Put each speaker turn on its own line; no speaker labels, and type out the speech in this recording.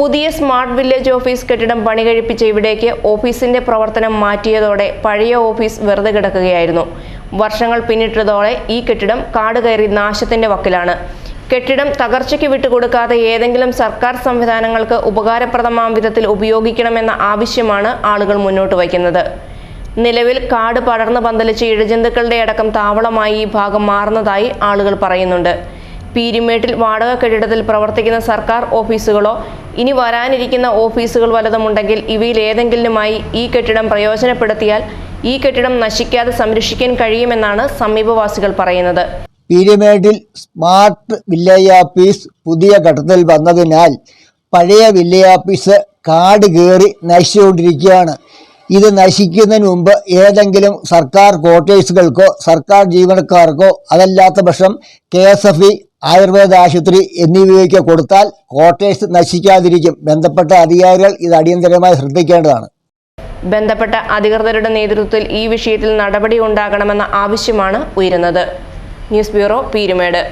പുതിയ smart village office കെട്ടിടം പണി കഴിപ്പിച്ച ഇവിടേക്ക് ഓഫീസിന്റെ പ്രവർത്തനം മാറ്റിയതോടെ പഴയ ഓഫീസ് വെറുതെ കിടക്കുകയായിരുന്നു. വർഷങ്ങൾ പിന്നിട്ടതോടെ ഈ കെട്ടിടം കാട് കയറി നാശത്തിന്റെ വക്കിലാണ്. കെട്ടിടം തകർച്ചയ്ക്ക് വിട്ടുകൊടുക്കാതെ ഏതെങ്കിലും സർക്കാർ സംവിധാനങ്ങൾക്ക് ഉപകാരപ്രദമാം വിധത്തിൽ ഉപയോഗിക്കണമെന്ന ആവശ്യമാണ് ആളുകൾ മുന്നോട്ട് വയ്ക്കുന്നത്. നിലവിൽ കാട് പടർന്നു പന്തലിച്ച് ഇഴജന്തുക്കളുടെ അടക്കം താവളമായി ഈ ഭാഗം മാറുന്നതായി ആളുകൾ പറയുന്നുണ്ട്. പീരിമേട്ടിൽ വാടക കെട്ടിടത്തിൽ പ്രവർത്തിക്കുന്ന സർക്കാർ ഓഫീസുകളോ ഇനി വരാനിരിക്കുന്ന ഓഫീസുകൾ വലതുമുണ്ടെങ്കിൽ ഇവയിൽ ഏതെങ്കിലുമായി ഈ കെട്ടിടം പ്രയോജനപ്പെടുത്തിയാൽ ഈ കെട്ടിടം നശിക്കാതെ സംരക്ഷിക്കാൻ കഴിയുമെന്നാണ് സമീപവാസികൾ പറയുന്നത്.
പീരിമേട്ടിൽ സ്മാർട്ട് വില്ലേജ് ഓഫീസ് പുതിയ ഘട്ടത്തിൽ വന്നതിനാൽ പഴയ വില്ലേജ് ഓഫീസ് കാട് കയറി നശിച്ചുകൊണ്ടിരിക്കുകയാണ്. ഇത് നശിക്കുന്നതിന് മുമ്പ് ഏതെങ്കിലും സർക്കാർ ക്വാർട്ടേഴ്സുകൾക്കോ സർക്കാർ ജീവനക്കാർക്കോ അതല്ലാത്ത പക്ഷം K S F E Ayurveda ആശുപത്രി എന്നിവയ്ക്ക് കൊടുത്താൽ കോട്ടേഴ്സ് നശിക്കാതിരിക്കും. ബന്ധപ്പെട്ട അധികാരികൾ ഇത് അടിയന്തരമായി ശ്രദ്ധിക്കേണ്ടതാണ്.
ബന്ധപ്പെട്ട അധികൃതരുടെ നേതൃത്വത്തിൽ ഈ വിഷയത്തിൽ നടപടി ഉണ്ടാകണമെന്ന ആവശ്യമാണ് ഉയരുന്നത്. News bureau Peermade.